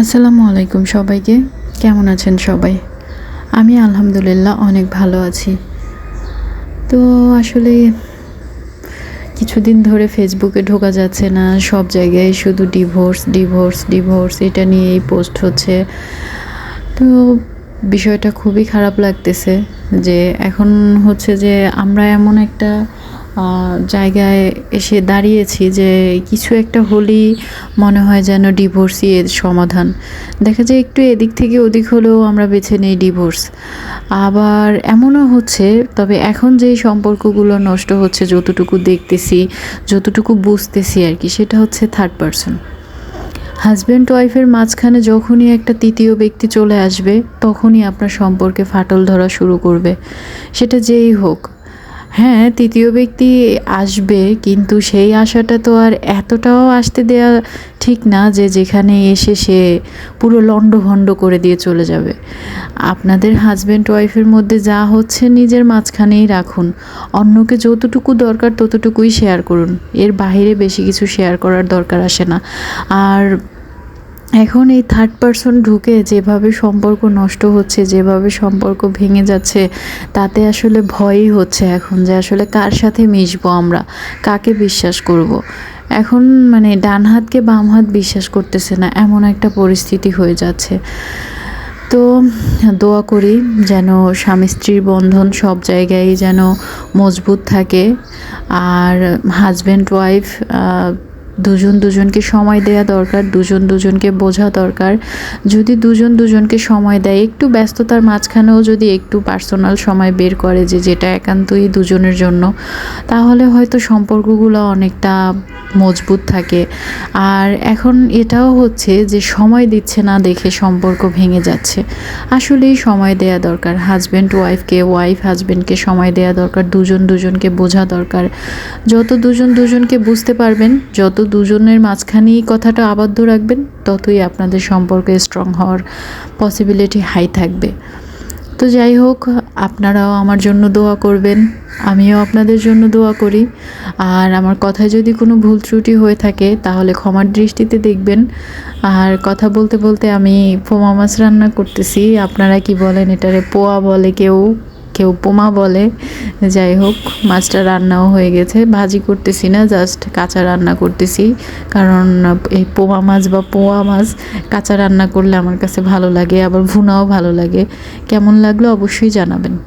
আসসালামু আলাইকুম সবাইকে। কেমন আছেন সবাই? আমি আলহামদুলিল্লাহ অনেক ভালো আছি। তো আসলে কিছুদিন ধরে ফেসবুকে ঢোকা যাচ্ছে না, সব জায়গায় শুধু ডিভোর্স ডিভোর্স ডিভোর্স এটা নিয়েই পোস্ট হচ্ছে। তো বিষয়টা খুবই খারাপ লাগতেছে যে এখন হচ্ছে যে আমরা এমন একটা জায়গায় এসে দাঁড়িয়েছি যে কিছু একটা হলেই মনে হয় যেন ডিভোর্সই এর সমাধান। দেখা যায় একটু এদিক থেকে ওদিক হলেও আমরা বেছে নেই ডিভোর্স আবার এমনও হচ্ছে, তবে এখন যেই সম্পর্কগুলো নষ্ট হচ্ছে, যতটুকু দেখতেছি, যতটুকু বুঝতেছি আর কি, সেটা হচ্ছে থার্ড পারসন হাজব্যান্ড ওয়াইফের মাঝখানে যখনই একটা তৃতীয় ব্যক্তি চলে আসবে, তখনই আপনার সম্পর্কে ফাটল ধরা শুরু করবে। সেটা যেই হোক হ্যাঁ তৃতীয় ব্যক্তি আসবে, কিন্তু সেই আশাটা তো আর এতটাও আসতে দেয়া ঠিক না যে যেখানে এসে সে পুরো লণ্ডভণ্ড করে দিয়ে চলে যাবে। আপনাদের হাজব্যান্ড ওয়াইফের মধ্যে যা হচ্ছে নিজের মাঝখানেই রাখুন। অন্যকে যতটুকু দরকার ততটুকুই শেয়ার করুন। এর বাইরে বেশি কিছু শেয়ার করার দরকার আসে না। আর এখন এই থার্ড পারসন ঢুকে যেভাবে সম্পর্ক নষ্ট হচ্ছে, যেভাবে সম্পর্ক ভেঙে যাচ্ছে, তাতে আসলে ভয়ই হচ্ছে এখন যে আসলে কার সাথে মিশবো আমরা, কাকে বিশ্বাস করব। এখন মানে ডান হাতকে বাম হাত বিশ্বাস করতেছে না, এমন একটা পরিস্থিতি হয়ে যাচ্ছে তো দোয়া করি যেন স্বামী স্ত্রীর বন্ধন সব জায়গায় যেন মজবুত থাকে, আর হাজব্যান্ড ওয়াইফ দুজন দুজনকে সময় দেওয়া দরকার, দুজন দুজনকে বোঝা দরকার। যদি দুজন দুজনকে সময় দেয়, একটু ব্যস্ততার মাঝখানেও যদি একটু পার্সোনাল সময় বের করে যে যেটা একান্তই দুজনের জন্য, তাহলে হয়তো সম্পর্কগুলো অনেকটা মজবুত থাকে। আর এখন এটাও হচ্ছে যে সময় দিচ্ছে না দেখে সম্পর্ক ভেঙে যাচ্ছে। আসলেই সময় দেয়া দরকার। হাজব্যান্ড ওয়াইফকে ওয়াইফ হাজব্যান্ডকে সময় দেয়া দরকার। দুজন দুজনকে বোঝা দরকার। যত দুজন দুজনকে বুঝতে পারবেন, যত দুজনের মাঝখানেই কথাটা আবদ্ধ রাখবেন, ততই আপনাদের সম্পর্কে স্ট্রং হওয়ার পসিবিলিটি হাই থাকবে। তো যাই হোক, আপনারাও আমার জন্য দোয়া করবেন, আমিও আপনাদের জন্য দোয়া করি। আর আমার কথায় যদি কোনো ভুল ত্রুটি হয়ে থাকে, তাহলে ক্ষমার দৃষ্টিতে দেখবেন। আর কথা বলতে বলতে আমি পোমা মাছ রান্না করতেছি, আপনারা কি বলেন এটারে? পোয়া বলে কেউ কেউ পোমা বলে। যাই হোক, মাছটা রান্নাও হয়ে গেছে। ভাজি করতেছি না জাস্ট কাঁচা রান্না করতেছি। কারণ, এই পোয়া মাছ বা পোয়া মাছ কাঁচা রান্না করলে আমার কাছে ভালো লাগে, আবার ভুনাও ভালো লাগে। কেমন লাগল অবশ্যই জানাবেন।